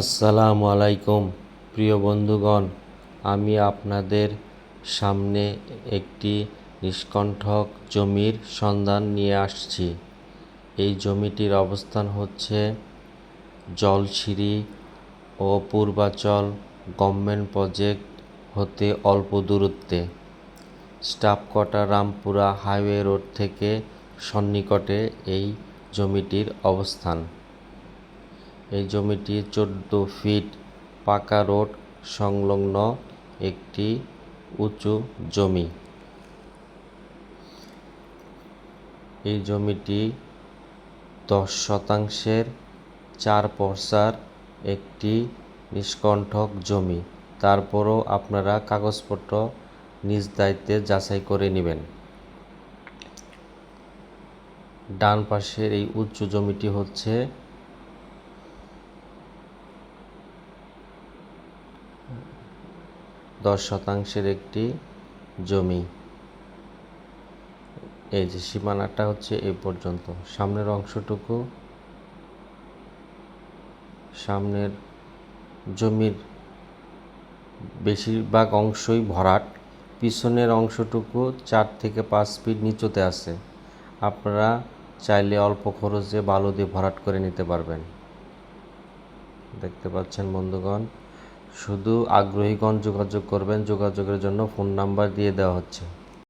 আসসালামু আলাইকুম, প্রিয় বন্ধুগণ। আমি আপনাদের সামনে একটি নিষ্কণ্ঠক জমির সন্ধান নিয়ে আসছি। এই জমিটির অবস্থান হচ্ছে জলছিরি ও পূর্বাচল গভর্নমেন্ট প্রজেক্ট হতে অল্প দূরত্বে। স্টাফকটা রামপুরা হাইওয়ে রোড থেকে সন্নিকটে এই জমিটির অবস্থান। এই জমিটি চোদ্দ ফিট পাকা রোড সংলগ্ন একটি উঁচু জমি। এই জমিটি দশ শতাংশের চার পর্সার একটি নিষ্কণ্ঠক জমি। তারপরও আপনারা কাগজপত্র নিজ দায়িত্বে যাচাই করে নেবেন। ডান পাশের এই উচ্চ জমিটি হচ্ছে দশ শতাংশের একটি জমি। এই যে সীমানাটা হচ্ছে এই পর্যন্ত। সামনের অংশটুকু, সামনের জমির বেশিরভাগ অংশই ভরাট। পিছনের অংশটুকু চার থেকে পাঁচ ফিট নিচুতে আছে। আপনারা চাইলে অল্প খরচে বালু দিয়ে ভরাট করে নিতে পারবেন। দেখতে পাচ্ছেন বন্ধুগণ শুধু আগ্রহীগণ যোগাযোগ করবেন যোগাযোগের জন্য ফোন নাম্বার দিয়ে দেওয়া হচ্ছে।